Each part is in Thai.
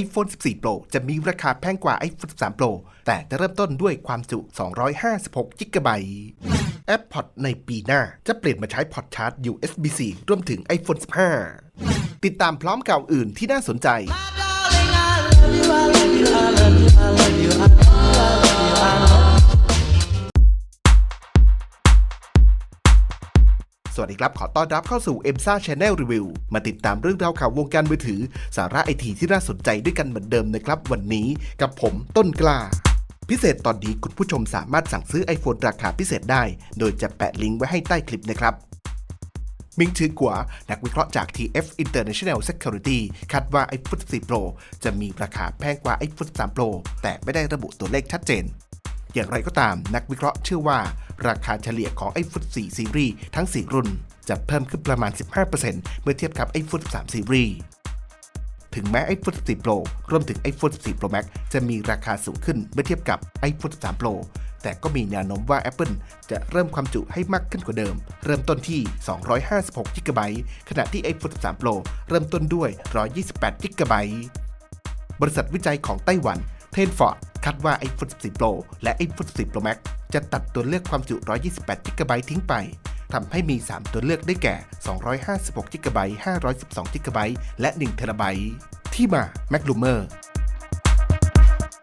iPhone 14 Pro จะมีราคาแพงกว่า iPhone 13 Pro แต่จะเริ่มต้นด้วยความจุ 256 g b แอปพอดในปีหน้าจะเปลี่ยนมาใช้พอดชาร์จ USB-C รวมถึง iPhone 15 ติดตามพร้อมข่าวอื่นที่น่าสนใจ ดีครับ ขอต้อนรับเข้าสู่ e m s a Channel Review มาติดตามเรื่องราวข่าววงการมือถือ สาระไอทีที่น่าสนใจด้วยกันเหมือนเดิมนะครับ วันนี้กับผมต้นกล้า พิเศษตอนนี้คุณผู้ชมสามารถสั่งซื้อ iPhone ราคาพิเศษได้ โดยจะแปะลิงก์ไว้ให้ใต้คลิปนะครับมิงชื่อกัวนักวิเคราะห์จาก TF International Security คาดว่า iPhone 14 Pro จะมีราคาแพงกว่า iPhone 13 Pro แต่ไม่ได้ระบุตัวเลขชัดเจน อย่างไรก็ตามนักวิเคราะห์เชื่อว่า ราคาเฉลี่ยของ iPhone 4 Series ทั้ง 4 รุ่น จะเพิ่มขึ้นประมาณ 15%เมื่อเทียบกับ iPhone 13 Series ถึงแม้ iPhone 14 Pro รวมถึง iPhone 14 Pro Max จะมีราคาสูงขึ้นเมื่อเทียบกับ iPhone 13 Pro แต่ก็มีแนวโน้มว่า Apple จะเริ่มความจุให้มากขึ้นกว่าเดิม เริ่มต้นที่ 256 g b ขณะที่ iPhone 13 Pro เริ่มต้นด้วย 128 g b บริษัทวิจัยของไต้หวันเทนฟอร์ดคาดว่า iPhone 14 Pro และ iPhone 14 Pro Max จะตัดตัวเลือกความจุ 128 g b ทิ้งไปทำให้มี 3 ตัวเลือกได้แก่ 256 g b 512 g b และ 1 t b ที่มา m a c l u m e r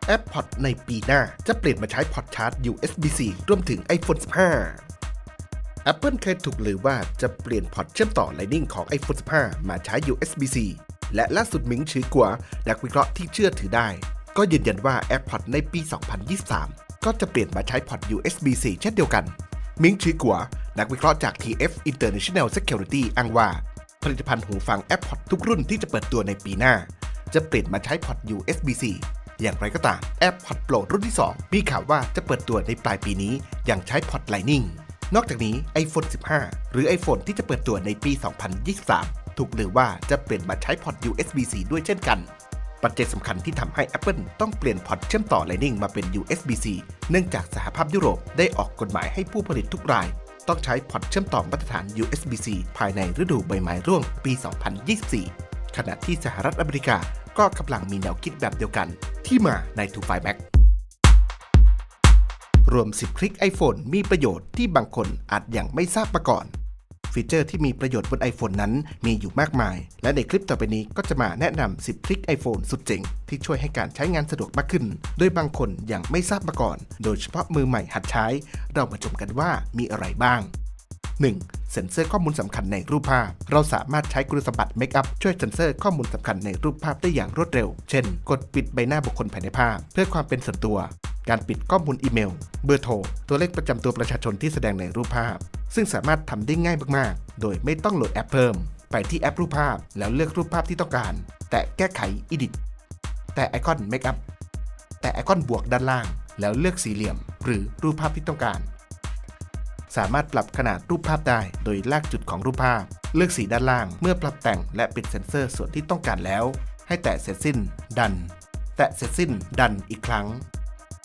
แอปพอดในปีหน้าจะเปลี่ยนมาใช้พอร์ตชาร์จ USB-C รวมถึง iPhone 15 Apple เคยถูกลือว่าจะเปลี่ยนพอร์ตเชื่อมต่อ Lightning ของ iPhone 15 มาใช้ USB-C และล่าสุดมิงชื่อกัวนักวิเคราะห์ที่เชื่อถือได้ ก็ยืนยันว่า AirPods ในปี 2023 ก็จะเปลี่ยนมาใช้พอร์ต USB-C เช่นเดียวกัน มิงชื่อกัว นักวิเคราะห์จาก TF International Security อ้างว่า ผลิตภัณฑ์หูฟัง AirPods ทุกรุ่นที่จะเปิดตัวในปีหน้า จะเปลี่ยนมาใช้พอร์ต USB-C อย่างไรก็ตาม AirPods Pro รุ่นที่ 2 มีข่าวว่าจะเปิดตัวในปลายปีนี้อยังใช้พอร์ต Lightning นอกจากนี้ iPhone 15 หรือ iPhone ที่จะเปิดตัวในปี 2023 ถูกลือว่าจะเปลี่ยนมาใช้พอร์ต USB-C ด้วยเช่นกัน ปัจจัยสำคัญที่ทำให้ Apple ต้องเปลี่ยนพอร์ตเชื่อมต่อ Lightning มาเป็น USB-C เนื่องจากสหภาพยุโรปได้ออกกฎหมายให้ผู้ผลิตทุกราย ต้องใช้พอร์ตเชื่อมต่อมาตรฐาน USB-C ภายในฤดูใบไม้ร่วงปี 2024 ขณะที่สหรัฐอเมริกาก็กำลังมีแนวคิดแบบเดียวกัน ที่มาใน t o f i Max รวม 10 คลิก iPhone มีประโยชน์ที่บางคนอาจยังไม่ทราบมาก่อน ฟีเจอร์ที่มีประโยชน์บน iPhone นั้นมีอยู่มากมาย และในคลิปต่อไปนี้ก็จะมาแนะนำ 10คลิก iPhone สุดเจ๋ง ที่ช่วยให้การใช้งานสะดวกมากขึ้น โดยบางคนยังไม่ทราบมาก่อน โดยเฉพาะมือใหม่หัดใช้ เรามาชมกันว่ามีอะไรบ้าง 1. เซ็นเซอร์ข้อมูลสำคัญในรูปภาพ เราสามารถใช้คุณสมบัติ Makeup ช่วยเซ็นเซอร์ข้อมูลสำคัญในรูปภาพได้อย่างรวดเร็ว เช่น กดปิดใบหน้าบุคคลภายในภาพ เพื่อความเป็นส่วนตัว การปิดข้อมูลอีเมล เบอร์โทร ตัวเลขประจำตัวประชาชนที่แสดงในรูปภาพ ซึ่งสามารถทำได้ง่ายมากๆ โดยไม่ต้องโหลดแอปเพิ่ม ไปที่แอปรูปภาพแล้วเลือกรูปภาพที่ต้องการ แตะแก้ไข Edit แตะไอคอน Makeup แตะไอคอนบวกด้านล่าง แล้วเลือกสี่เหลี่ยม หรือรูปภาพที่ต้องการ สามารถปรับขนาดรูปภาพได้ โดยลากจุดของรูปภาพ เลือกสีด้านล่าง เมื่อปรับแต่งและปิดเซ็นเซอร์ส่วนที่ต้องการแล้ว ให้แตะเสร็จสิ้น ดัน แตะเสร็จสิ้น ดันอีกครั้ง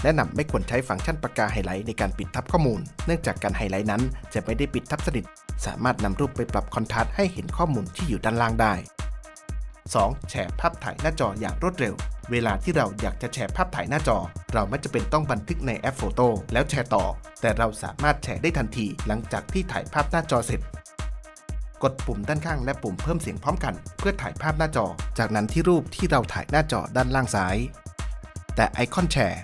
แนะนำไม่ควรใช้ฟังก์ชันปากกาไฮไลท์ในการปิดทับข้อมูล เนื่องจากการไฮไลท์นั้นจะไม่ได้ปิดทับสนิท สามารถนำรูปไปปรับคอนทราสต์ให้เห็นข้อมูลที่อยู่ด้านล่างได้ 2. แชร์ภาพถ่ายหน้าจออย่างรวดเร็ว เวลาที่เราอยากจะแชร์ภาพถ่ายหน้าจอ เราไม่จะเป็นต้องบันทึกในแอปโฟโต้แล้วแชร์ต่อ แต่เราสามารถแชร์ได้ทันทีหลังจากที่ถ่ายภาพหน้าจอเสร็จ กดปุ่มด้านข้างและปุ่มเพิ่มเสียงพร้อมกัน เพื่อถ่ายภาพหน้าจอ จากนั้นที่รูปที่เราถ่ายหน้าจอด้านล่างซ้าย แต่ไอคอนแชร์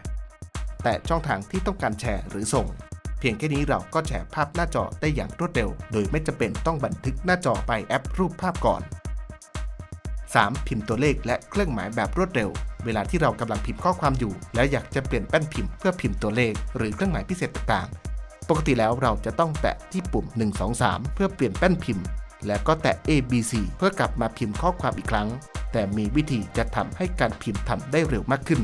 แต่ช่องทางที่ต้องการแชร์หรือส่ง เพียงแค่นี้เราก็แชร์ภาพหน้าจอได้อย่างรวดเร็ว โดยไม่จำเป็นต้องบันทึกหน้าจอไปแอปรูปภาพก่อน 3. พิมพ์ตัวเลขและเครื่องหมายแบบรวดเร็ว เวลาที่เรากำลังพิมพ์ข้อความอยู่ แล้วอยากจะเปลี่ยนแป้นพิมพ์เพื่อพิมพ์ตัวเลข หรือเครื่องหมายพิเศษต่างๆ ปกติแล้วเราจะต้องแตะที่ปุ่ม 1 2 3 เพื่อเปลี่ยนแป้นพิมพ์ แล้วก็แตะ A B C เพื่อกลับมาพิมพ์ข้อความอีกครั้ง แต่มีวิธีจะทำให้การพิมพ์ทำได้เร็วมากขึ้น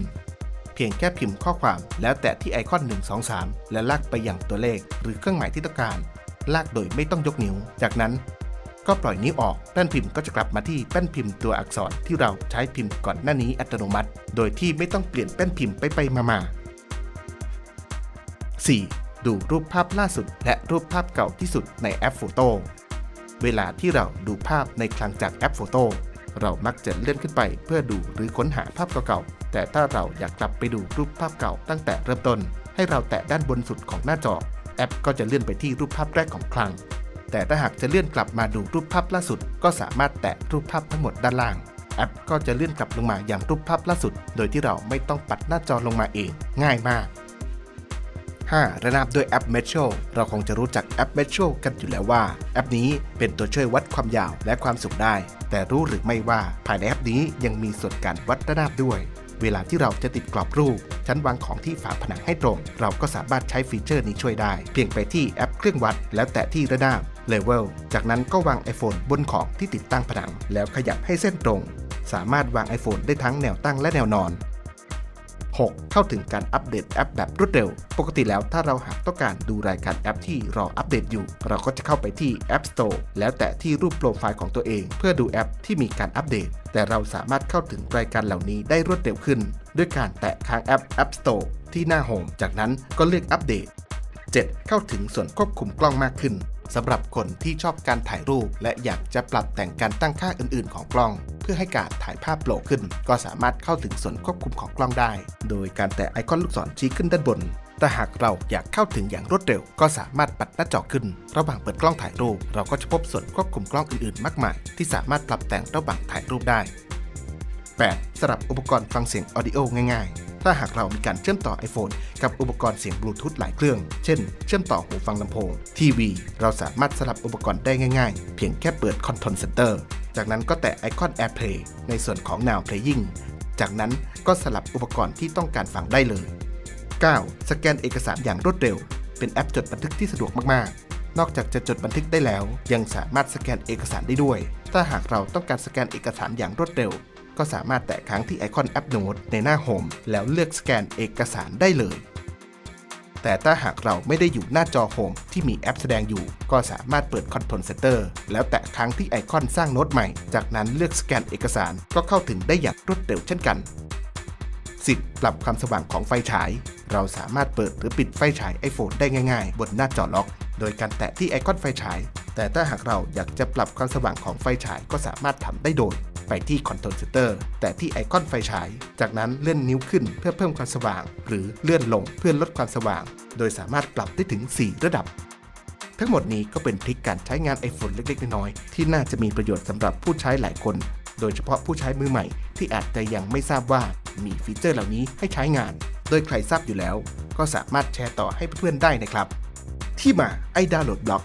พียงแค่พิมพ์ข้อความ แล้วแตะที่ไอคอน 1 2 3 และลากไปอย่างตัวเลข หรือเครื่องหมายที่ต้องการ ลากโดยไม่ต้องยกนิ้ว จากนั้น ก็ปล่อยนิ้วออกแป้นพิมพ์ก็จะกลับมาที่แป้นพิมพ์ตัวอักษรที่เราใช้พิมพ์ก่อนหน้านี้อัตโนมัติ โดยที่ไม่ต้องเปลี่ยนแป้นพิมพ์ไปไปมามา 4. ดูรูปภาพล่าสุด และรูปภาพเก่าที่สุดในแอปโฟโต้เวลาที่เราดูภาพในคลังจากแอปโฟโต้ เรามักจะเลื่อนขึ้นไปเพื่อดูหรือค้นหาภาพเก่าๆ แต่ถ้าเราอยากกลับไปดูรูปภาพเก่าตั้งแต่เริ่มต้น ให้เราแตะด้านบนสุดของหน้าจอ แอปก็จะเลื่อนไปที่รูปภาพแรกของคลัง แต่ถ้าหากจะเลื่อนกลับมาดูรูปภาพล่าสุด ก็สามารถแตะรูปภาพทั้งหมดด้านล่าง แอปก็จะเลื่อนกลับลงมาอย่างรูปภาพล่าสุด โดยที่เราไม่ต้องปัดหน้าจอลงมาเอง ง่ายมาก 5. ระนาบด้วยแอป Metro เราคงจะรู้จักแอป Metro กันอยู่แล้วว่า แอปนี้เป็นตัวช่วยวัดความยาวและความสูงได้ แต่รู้หรือไม่ว่าภายในแอปนี้ยังมีส่วนการวัดระนาบด้วย เวลาที่เราจะติดกรอบรูป ชั้นวางของที่ฝาผนังให้ตรง เราก็สามารถใช้ฟีเจอร์นี้ช่วยได้ เพียงไปที่แอปเครื่องวัด แล้วแตะที่ระนาบ Level จากนั้นก็วาง iPhone บนของที่ติดตั้งผนัง แล้วขยับให้เส้นตรง สามารถวาง iPhone ได้ทั้งแนวตั้งและแนวนอน 6. เข้าถึงการอัปเดตแอปแบบรวดเร็ว ปกติแล้วถ้าเราหากต้องการดูรายการแอปที่รออัปเดตอยู่ เราก็จะเข้าไปที่ App Store แล้วแตะที่รูปโปรไฟล์ของตัวเอง เพื่อดูแอปที่มีการอัปเดต แต่เราสามารถเข้าถึงรายการเหล่านี้ได้รวดเร็วขึ้น ด้วยการแตะค้างแอป App Store ที่หน้าโฮมจากนั้นก็เลือกอัปเดต 7. เข้าถึงส่วนควบคุมกล้องมากขึ้นสำหรับคนที่ชอบการถ่ายรูป และอยากจะปรับแต่งการตั้งค่าอื่น ๆ ของกล้อง เพื่อให้การถ่ายภาพโปร่ขึ้น ก็สามารถเข้าถึงส่วนควบคุมของกล้องได้ โดยการแตะไอคอนลูกศรชี้ขึ้นด้านบนแต่หากเราอยากเข้าถึงอย่างรวดเร็ว ก็สามารถปัดหน้าจอขึ้น ระหว่างเปิดกล้องถ่ายรูป เราก็จะพบส่วนควบคุมกล้องอื่นๆ มากมาย ที่สามารถปรับแต่งระหว่างถ่ายรูปได้ 8. สลับอุปกรณ์ฟังเสียงออดิโอง่ายๆ ถ้าหากเรามีการเชื่อมต่อ iPhone กับอุปกรณ์เสียงบลูทูธหลายเครื่อง เช่น เชื่อมต่อหูฟังลำโพง ทีวี เราสามารถสลับอุปกรณ์ได้ง่ายๆ เพียงแค่เปิด Control Center จากนั้นก็แตะไอคอน AirPlay ในส่วนของ Now Playing จากนั้นก็สลับอุปกรณ์ที่ต้องการฟังได้เลย 9. สแกนเอกสารอย่างรวดเร็ว เป็นแอปจดบันทึกที่สะดวกมากๆนอกจากจะจดบันทึกได้แล้ว ยังสามารถสแกนเอกสารได้ด้วย ถ้าหากเราต้องการสแกนเอกสารอย่างรวดเร็ว ก็สามารถแตะค้างที่ไอคอนแอปโน้ตในหน้าโฮมแล้วเลือกสแกนเอกสารได้เลย แต่ถ้าหากเราไม่ได้อยู่หน้าจอโฮมที่มีแอปแสดงอยู่ ก็สามารถเปิด Control Center แล้วแตะค้างที่ไอคอนสร้างโน้ตใหม่ จากนั้นเลือกสแกนเอกสารก็เข้าถึงได้อย่างรวดเร็วเช่นกัน 10. ปรับความสว่างของไฟฉาย เราสามารถเปิดหรือปิดไฟฉาย iPhone ได้ง่าย ๆ บนหน้าจอล็อก โดยการแตะที่ไอคอนไฟฉาย แต่ถ้าหากเราอยากจะปรับความสว่างของไฟฉายก็สามารถทำได้โดย ไปที่ Control Center แต่ที่ไอคอนไฟฉาย จากนั้นเลื่อนนิ้วขึ้นเพื่อเพิ่มความสว่าง หรือเลื่อนลงเพื่อลดความสว่าง โดยสามารถปรับได้ถึง 4 ระดับ ทั้งหมดนี้ก็เป็นทริคการใช้งาน iPhone เล็กๆ น้อยๆที่น่าจะมีประโยชน์สำหรับผู้ใช้หลายคน โดยเฉพาะผู้ใช้มือใหม่ ที่อาจจะยังไม่ทราบว่ามีฟีเจอร์เหล่านี้ให้ใช้งาน โดยใครทราบอยู่แล้ว ก็สามารถแชร์ต่อให้เพื่อนๆได้นะครับ ที่มาไอ้ดาวน์โหลดบล็อก